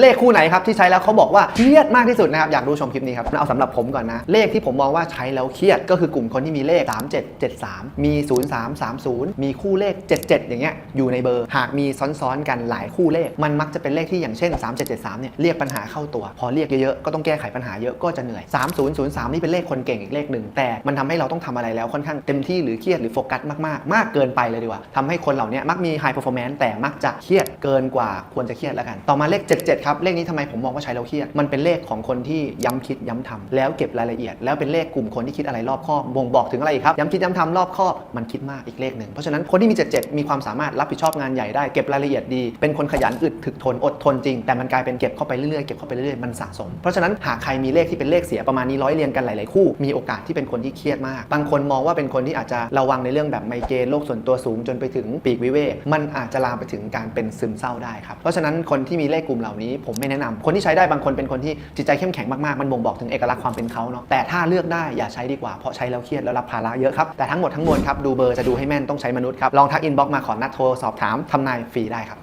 เลขคู่ไหนครับที่ใช้แล้วเขาบอกว่าเครียดมากที่สุดนะครับอยากดูชมคลิปนี้ครับเอาสำหรับผมก่อนนะเลขที่ผมมองว่าใช้แล้วเครียดก็คือกลุ่มคนที่มีเลข 3773 มี 0330 มีคู่เลข 77 อย่างเงี้ยอยู่ในเบอร์ หากมีซ้อนๆกันหลายคู่เลข มันมักจะเป็นเลขที่อย่างเช่น 3773เนี่ยเรียกปัญหาเข้าตัว พอเรียกเยอะๆก็ต้องแก้ไขปัญหาเยอะก็จะเหนื่อย 3003 นี่เป็นเลขคนเก่งอีกเลขหนึ่งแต่มันทำให้เราต้องทำอะไรแล้วค่อนข้างเต็มที่หรือเครียดหรือโฟกัสมากๆ มากเกินไปเลยดีกว่าทำให้คนเหล่านี้มักมี high performance แต่มักจะเครียดเกินกว่าควรจะเครียดแล้วกัน ต่อมาเลข 77ครับเลขนี้ทำไมผมมองว่าใช้แล้วเครียดมันเป็นเลขของคนที่ย้ำคิดย้ำทำแล้วเก็บรายละเอียด แล้วเป็นเลขกลุ่มคนที่คิดอะไรรอบคอบบ่งบอกถึงอะไรอีกครับย้ำคิดย้ำทำรอบคอบมันคิดมากอีกเลขหนึ่งเพราะฉะนั้นคนที่มี 77 มีความสามารถรับผิดชอบงานใหญ่ได้เก็บรายละเอียดดี เป็นคนขยันอึดถึกทนอดทนจริงแต่มันกลายเป็นเก็บเข้าไปเรื่อยๆเก็บเข้าไปเรื่อยๆมันสะสมเพราะฉะนั้นหากใครมีเลขที่เป็นเลขเสียประมาณนี้ร้อยเรียงกันหลายๆคู่ มีโอกาสที่เป็นคนที่เครียดมาก บางคนมองว่าเป็นคนที่อาจจะระวังในเรื่องแบบไมเกรนโรคส่วนตัวสูงจนไปถึงปีกวิเวกมันอาจจะลามไปถึงการเป็นซึมเศร้าได้ครับเพราะฉะนั้นคนที่มีเลขกลุ่มเหล่านี้ผมไม่แนะนำคนที่ใช้ได้บางคนเป็นคนที่จิตใจเข้มแข็งมากๆ มันบ่งบอกถึงเอกลักษณ์ความเป็นเขาเนาะแต่ถ้าเลือกได้อย่าใช้ดีกว่าเพราะใช้แล้วเครียดแล้วรับภาระเยอะครับแต่ทั้งหมดทั้งมวลครับดูเบอร์จะดูให้แม่นต้องใช้มนุษย์ครับลองทักอินบ็อกมาขอนัดโทรสอบถามทำนายฟรีได้ครับ